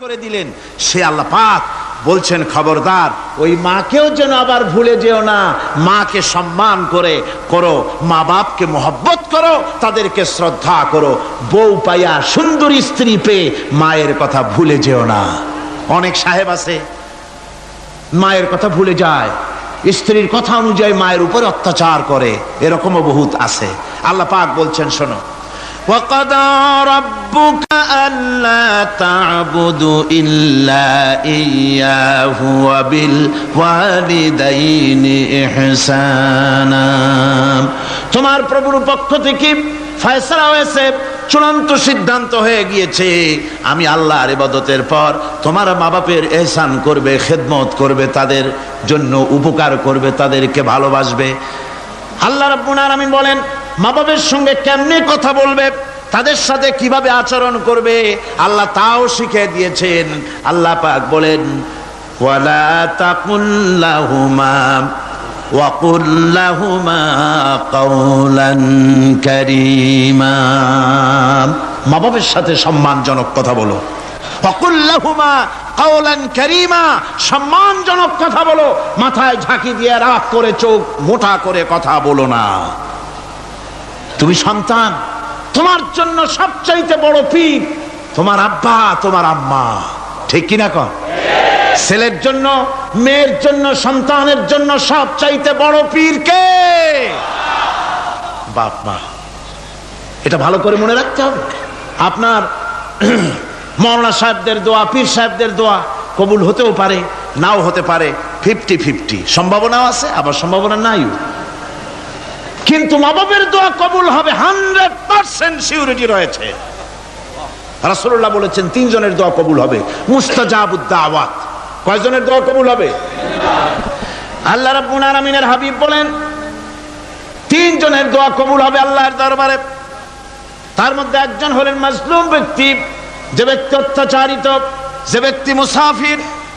করে দিলেন। সে আল্লাহ পাক বলছেন, খবরদার, ওই মাকেও যেন আবার ভুলে যেও না। মাকে সম্মান করে করো মা বাপকে মহব্বত করো, তাদেরকে শ্রদ্ধা করো। বউ পাইয়া সুন্দর স্ত্রী পেয়ে মায়ের কথা ভুলে যেও না। অনেক সাহেব আছে, মায়ের কথা ভুলে যায়। স্ত্রীর কথা অনুযায়ী মায়ের উপর অত্যাচার করে। এরকমও বহুত আছে। আল্লাহ পাক বলছেন, শোনো وقضى ربك ألا تعبدوا إلا إياه وبالوالدين إحسانا তোমার প্রভুর পক্ষ থেকে ফয়সলা হয়েছে চূড়ান্ত সিদ্ধান্ত হয়ে গিয়েছে আমি আল্লাহর ইবাদতের পর তোমার মা বাপের এহসান করবে খেদমত করবে তাদের জন্য উপকার করবে তাদেরকে ভালোবাসবে আল্লাহ রাব্বুল আলামিন বলেন মা বাবার সঙ্গে কেমনে কথা বলবে? তাদের সাথে কীভাবে আচরণ করবে? আল্লাহ তাও শিখে দিয়েছেন। আল্লাহ পাক বলেন, ওয়ালা তাকুল্লাহুমা ওয়াকুল্লাহুমা কাউলান কারীমা। মা বাবার সাথে সম্মানজনক কথা বলো। অকুল্লাহুমা কাওলান কারীমা। সম্মানজনক কথা বলো। মাথায় ঝাঁকি দিয়ে রাগ করে চোখ মোটা করে কথা বলো না। তুমি সন্তান, তোমার জন্য সবচাইতে বড় পীর তোমার আব্বা, তোমার আম্মা। ঠিক কিনা কন? ছেলের জন্য, মেয়ের জন্য, সন্তানের জন্য সবচাইতে বড় পীর কে? বাপ মা। এটা ভালো করে মনে রাখতে হবে। আপনার মৌলানা সাহেবদের দোয়া, পীর সাহেবদের দোয়া কবুল হতেও পারে, নাও হতে পারে। Fifty fifty. সম্ভাবনাও আছে, আবার সম্ভাবনা নাই কিন্তু মা বাবের দোয়া কবুল হবে হান্ড্রেড পার্সেন্ট সিউরিটি রয়েছে। রাসূলুল্লাহ বলেছেন, তিনজনের দোয়া কবুল হবে। মুস্তাজাবুদ্দা আওয়াত কয়জনের দোয়া কবুল হবে? আল্লাহ রাব্বুল আলামিনের হাবিব বলেন, তিনজনের দোয়া কবুল হবে আল্লাহর দরবারে। তার মধ্যে একজন হলেন মাজলুম ব্যক্তি, যে ব্যক্তি অত্যাচারিত, যে ব্যক্তি মুসাফির।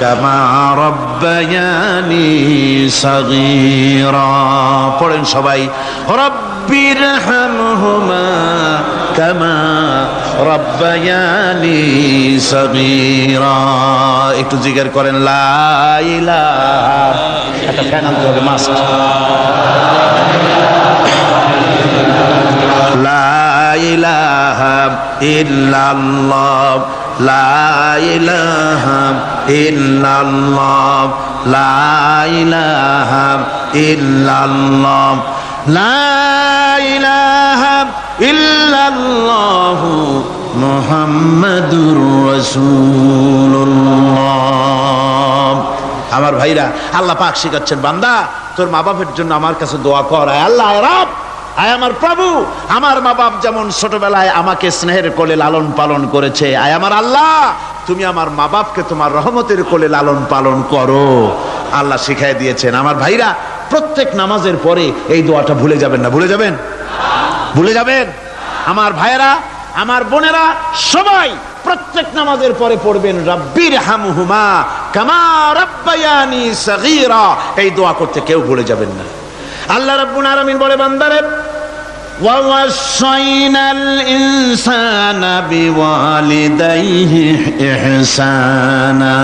কামা রব্বায়ানি সাগীরা। পড়েন সবাই রব্বির হামহুমা কামা রব্বায়ানি সাগীরা। একটু জিজ্ঞেস করেন, লা ইলাহা, একটা ফ্যান আনতে হবে, মাস্ট। লা ইলাহা ইল্লাল্লাহ, লা ইল্লাল্লাহ, লা ইলাহা ইল্লাল্লাহ, লা ইলাহা ইল্লাল্লাহ মুহাম্মাদুর রাসূলুল্লাহ। আমার ভাইরা, আল্লাহ পাক শিখাচ্ছেন, বান্দা, তোর মা বাপের জন্য আমার কাছে দোয়া কর আল্লাহ রব, আয় আমার প্রভু, আমার মা বাপ যেমন ছোটবেলায় আমাকে স্নেহের কোলে লালন পালন করেছে, আয় আমার আল্লাহ তুমি আমার মা বাপকে তোমার রহমতের কোলে লালন পালন করো। আল্লাহ শিখাই দিয়েছেন, আমার ভাইরা, প্রত্যেক নামাজের পরে এই দোয়াটা ভুলে যাবেন না। ভুলে যাবেন? ভুলে যাবেন? আমার ভাইয়েরা, আমার বোনেরা, সবাই প্রত্যেক নামাজের পরে পড়বেন, রব্বির হামহুমা কামা রব্বায়ানি সগীরা। এই দোয়া করতে কেউ ভুলে যাবেন না। আল্লাহ রাব্বুল আলামিন বলে, বান্দারে ووصينا الإنسان بوالديه إحسانا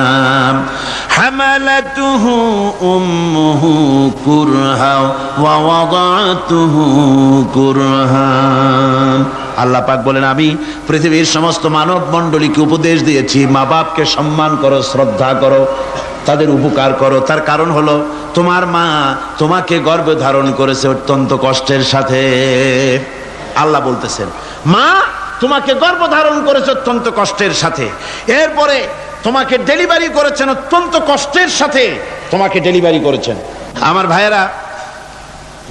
حملته أمه كرها ووضعته كرها আল্লাহ পাক বলেন আমি পৃথিবীর সমস্ত মানব মণ্ডলীকে উপদেশ দিয়েছি মা বাপকে সম্মান করো শ্রদ্ধা করো তাদের উপকার করো। তার কারণ হলো, তোমার মা তোমাকে গর্ভে ধারণ করেছে অত্যন্ত কষ্টের সাথে। আল্লাহ বলতেছেন, মা তোমাকে গর্ভ ধারণ করেছে অত্যন্ত কষ্টের সাথে। এরপরে তোমাকে ডেলিভারি করেছেন অত্যন্ত কষ্টের সাথে। তোমাকে ডেলিভারি করেছেন। আমার ভাইয়েরা,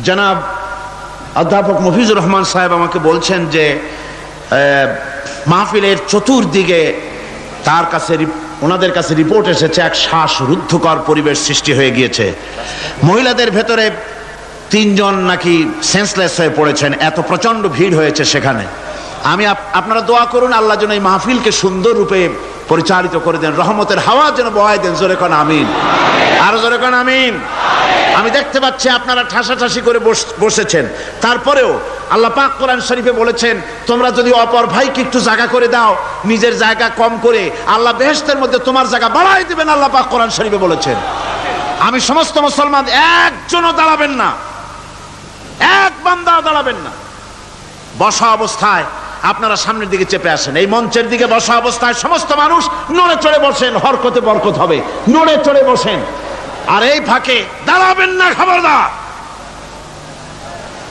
জনাব অধ্যাপক মফিজুর রহমান সাহেব আমাকে বলছেন যে মাহফিলের চতুর্দিকে তার কাছে ওনাদের কাছে রিপোর্ট এসেছে, এক শ্বাসরুদ্ধকর পরিবেশ সৃষ্টি হয়ে গিয়েছে। মহিলাদের ভেতরে তিনজন নাকি সেন্সলেস হয়ে পড়েছেন, এত প্রচণ্ড ভিড় হয়েছে সেখানে। আমি আপ- আপনারা দোয়া করুন, আল্লাহ যেন এই মাহফিলকে সুন্দর রূপে পরিচালিত করে দেন। রহমতের হাওয়া যেন বহাই দেন। জোরে কন, আমিন। আরও জোরে কন, আমিন। আমি দেখতে পাচ্ছি আপনারা ঠাসাঠাসি করে বস- বসেছেন। তারপরেও আল্লাহ পাক কোরআন শরীফে বলেছেন, তোমরা যদি অপর ভাইকে একটু জায়গা করে দাও, নিজের জায়গা কম করে, আল্লাহ বেহেস্তের মধ্যে তোমার জায়গা বাড়াই দেবেন, আল্লাহ পাক কোরআন শরীফে বলেছেন। আমি সমস্ত মুসলমান একজনও দাঁড়াবেন না। এক বান্দাও দাঁড়াবেন না। বসা অবস্থায় আপনারা সামনের দিকে চেপে আসেন। এই মঞ্চের দিকে বসা অবস্থায় সমস্ত মানুষ নড়ে চড়ে বসেন হরকতে বরকত হবে। নড়ে চড়ে বসেন। আর এই ফাঁকে দাঁড়াবেন না খবরদার।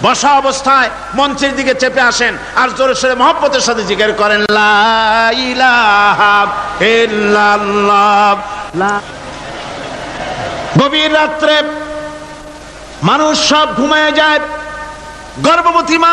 বসা অবস্থায় মঞ্চের দিকে চেপে আসেন আর জোরে সোরে মহব্বতের সাথে জিজ্ঞেস করেন গভীর রাত্রে মানুষ সব ঘুমায় যায়। গর্ভবতী মা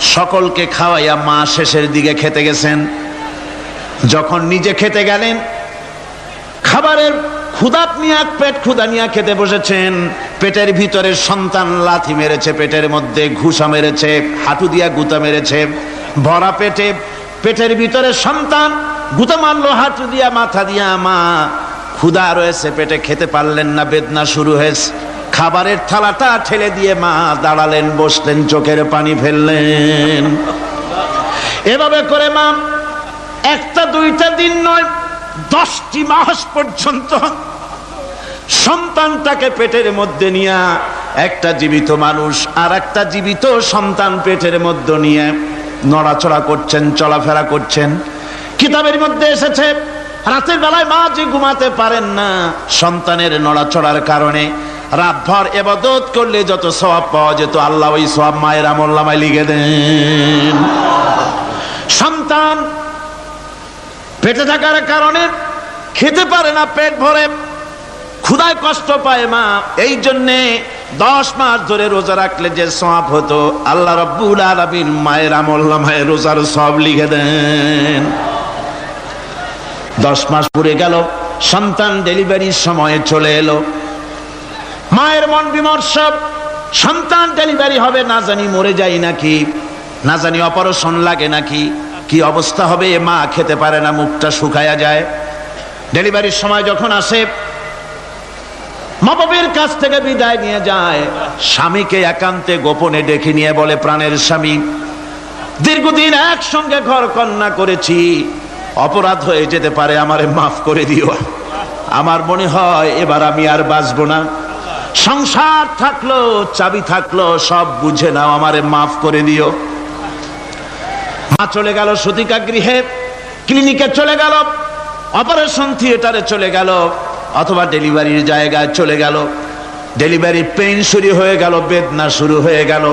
সকলকে খাওয়াইয়া মা শেষের দিকে খেতে গেছেন। যখন নিজে খেতে গেলেন, খাবারের ক্ষুদাত নিয়ে, পেট ক্ষুদা নিয়ে খেতে বসেছেন। পেটের ভিতরে সন্তান লাথি মেরেছে, পেটের মধ্যে ঘুষা মেরেছে, হাঁটু দিয়া গুতা মেরেছে, ভরা পেটে, পেটের ভিতরে সন্তান গুতা মারলো, হাঁটু দিয়া, মাথা দিয়া, মা ক্ষুদা রয়েছে, পেটে খেতে পারলেন না, বেদনা শুরু হয়েছে। খাবারের থালাটা ঠেলে দিয়ে মা দাঁড়ালেন, বসলেন, চোখের পানি ফেললেন। এভাবে করে মা, একটা দুইটা দিন নয়, দশটি মাস পর্যন্ত সন্তানটাকে পেটের মধ্যে নিয়ে, একটা জীবিত মানুষ আর একটা জীবিত সন্তান পেটের মধ্যে নিয়ে নড়াচড়া করছেন, চলাফেরা করছেন। কিতাবের মধ্যে এসেছে, রাতের বেলায় মা যে ঘুমাতে পারেন না, সন্তানের নড়াচড়ার কারণে রাতভর এবাদত করলে যত সওয়াব পাওয়া যেত, আল্লাহ ওই সব মায়ের আমল্লামায় লিখে দেন। সন্তান পেটে থাকার কারণে খেতে পারে না, পেট ভরে। ক্ষুদায় কষ্ট পায় মা, এই জন্যে দশ মাস ধরে রোজা রাখলে যে সব হতো, আল্লাহ রব্বুল আলমিন মায়ের আমল্লা মায়ের রোজার সব লিখে দেন। দশ মাস পুরে গেল, সন্তান ডেলিভারির সময়ে চলে এলো। মায়ের মন বিমর্ষ, সন্তান ডেলিভারি হবে, না জানি মরে যাই নাকি, না জানি অপারেশন লাগে নাকি, কি অবস্থা হবে, এ মা খেতে পারে না, মুখটা শুকায়া যায়। ডেলিভারির সময় যখন আসে মা বাবের কাছ থেকে বিদায় নিয়ে যায়, স্বামীকে একান্তে গোপনে ডেকে নিয়ে বলে, প্রাণের স্বামী, দীর্ঘদিন একসঙ্গে ঘর কন্যা করেছি, অপরাধ হয়ে যেতে পারে, আমারে মাফ করে দিও। আমার মনে হয়, এবার আমি আর বাঁচবো না। সংসার থাকল, চাবি থাকল, সব বুঝে নাও, আমারে মাফ করে দিও। মা চলে গেল সতিকা গৃহে, ক্লিনিকে চলে গেল, অপারেশন থিয়েটারে চলে গেল, অথবা ডেলিভারির জায়গায় চলে গেল। ডেলিভারি পেইন শুরু হয়ে গেল, বেদনা শুরু হয়ে গেল।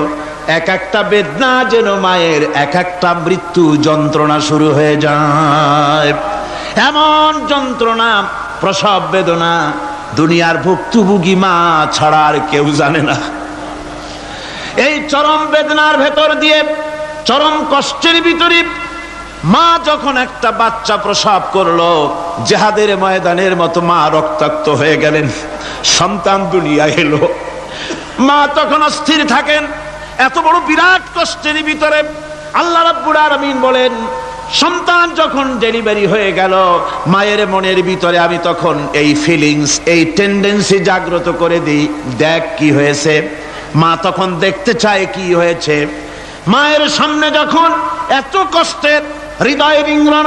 এক একটা বেদনা যেন মায়ের, এক একটা মৃত্যু যন্ত্রণা শুরু হয়ে যায়। এমন যন্ত্রণা, প্রসব বেদনা দুনিয়ার ভুক্তভোগী মা ছাড়া আর কেউ জানে না। এই চরম বেদনার ভেতর দিয়ে, চরম কষ্টের ভিতরে মা যখন একটা বাচ্চা প্রসব করল, জেহাদের ময়দানের মতো মা রক্তাক্ত হয়ে গেলেন। সন্তান দুনিয়া এলো। মা তখন অস্থির থাকেন। এত বড় বিরাট কষ্টের ভিতরে আল্লাহ রাব্বুল আলামিন বলেন সন্তান যখন ডেলিভারি হয়ে গেল, মায়ের মনের ভিতরে আমি তখন এই ফিলিংস এই টেন্ডেন্সি জাগ্রত করে দিই, দেখ কি হয়েছে। মা তখন দেখতে চায় কি হয়েছে। মায়ের সামনে যখন এত কষ্টের হৃদয় রিংরণ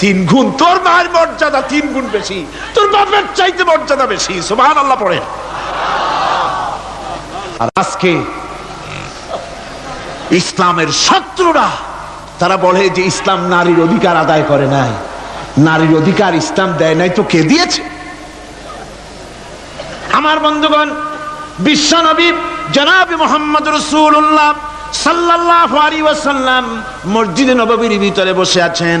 তিন গুণ। তোর মায়ের মর্যাদা তিন গুণ বেশি। তোর বাপের চাইতে মর্যাদা বেশি। সুবহান আল্লাহ পড়ে। আর আজকে ইসলামের শত্রুরা, তারা বলে যে ইসলাম নারীর অধিকার আদায় করে নাই। নারীর অধিকার ইসলাম দেয় নাই তো কে দিয়েছে? আমার বন্ধুগণ বিশ্বনবী জনাবি মোহাম্মদ রসুল্লাহ সাল্লাল্লাহু আলাইহি ওয়াসাল্লাম মসজিদে নববীর ভিতরে বসে আছেন।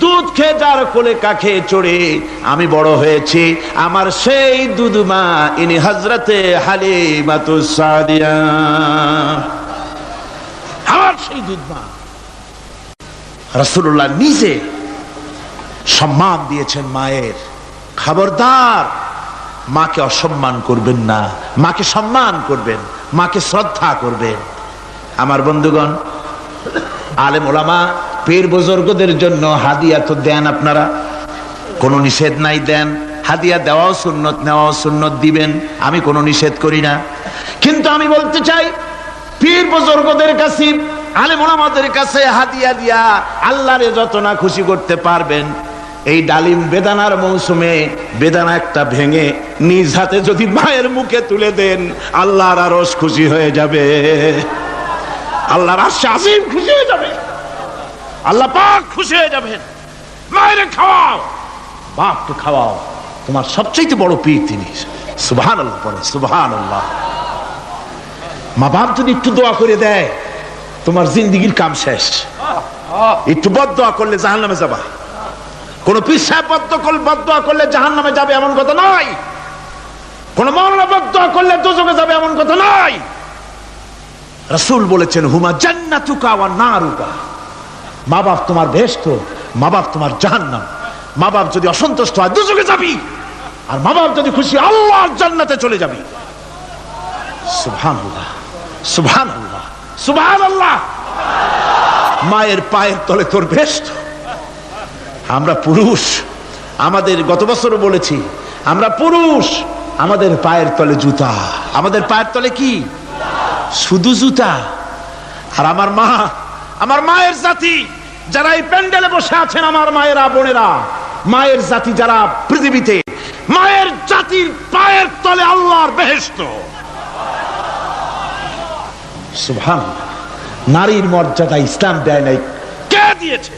দুধ খেয়ে যার কোলে কাখে চড়ে। আমি বড় হয়েছি। আমার সেই দুধ মা, ইনি হজরতে হালি মাতু সাদিয়া। আমার সেই দুধ মা। রসুল্লাহ নিজে সম্মান দিয়েছেন মায়ের। খবরদার। মাকে অসম্মান করবেন না। মাকে সম্মান করবেন। মাকে শ্রদ্ধা করবেন। আমার বন্ধুগণ, আলেম ওলামা পীর বুজুর্গদের জন্য হাদিয়া তো দেন আপনারা। কোনো নিষেধ নাই দেন। হাদিয়া দেওয়াও সুন্নত, নেওয়াও সুন্নত দিবেন। আমি কোনো নিষেধ করি না। কিন্তু আমি বলতে চাই, পীর বুজুর্গদের কাছে, আলেম ওলামাদের কাছে হাদিয়া দিয়া আল্লাহরে যত না খুশি করতে পারবেন, এই ডালিম বেদানার মৌসুমে বেদানা একটা ভেঙে নিজ হাতে যদি মায়ের মুখে তুলে দেন, আল্লাহর আরস খুশি হয়ে যাবে। আল্লাহর আশা আসিম খুশি হয়ে যাবে। আল্লাহ পাক খুশি হয়ে যাবেন। খাওয়াও। বাপকে খাওয়াও। তোমার সবচেয়ে বড় সুবহান আল্লাহ সুবহান আল্লাহ মা বাপ যদি একটু দোয়া করে দেয়, তোমার জিন্দিগির কাম শেষ। একটু বদ করলে জাহান নামে যাবা। কোন বদোয়া করলে জাহান নামে যাবে এমন কথা নয়। কোন মৌলানা বদোয়া করলে দোজকে যাবে এমন কথা নয়। রসুল বলেছেন, হুমা জান্নাতুকা ওয়া নারুকা। মা বাপ তোমার বেহেশত মা বাপ তোমার জাহান্নাম। মা বাপ যদি অসন্তুষ্ট হয় দুজকে যাবি। আর মা বাপ যদি খুশি, আল্লাহর জান্নাতে চলে যাবি। সুবহানাল্লাহ সুবহানাল্লাহ সুবহানাল্লাহ। মায়ের পায়ের তলে তোর বেহেশত আমরা পুরুষ, আমাদের গত বছরও বলেছি, আমরা পুরুষ, আমাদের পায়ের তলে জুতা। আমাদের পায়ের তলে কি? শুধু জুতা। আর আমার মা আমার মায়ের জাতি যারা এই প্যান্ডেলে বসে আছেন, আমার মায়েরা, বোনেরা, মায়ের জাতি যারা পৃথিবীতে, মায়ের জাতির পায়ের তলে আল্লাহর বেহেস্ত সুভান নারীর মর্যাদা ইসলাম দেয় নাই। কে দিয়েছে?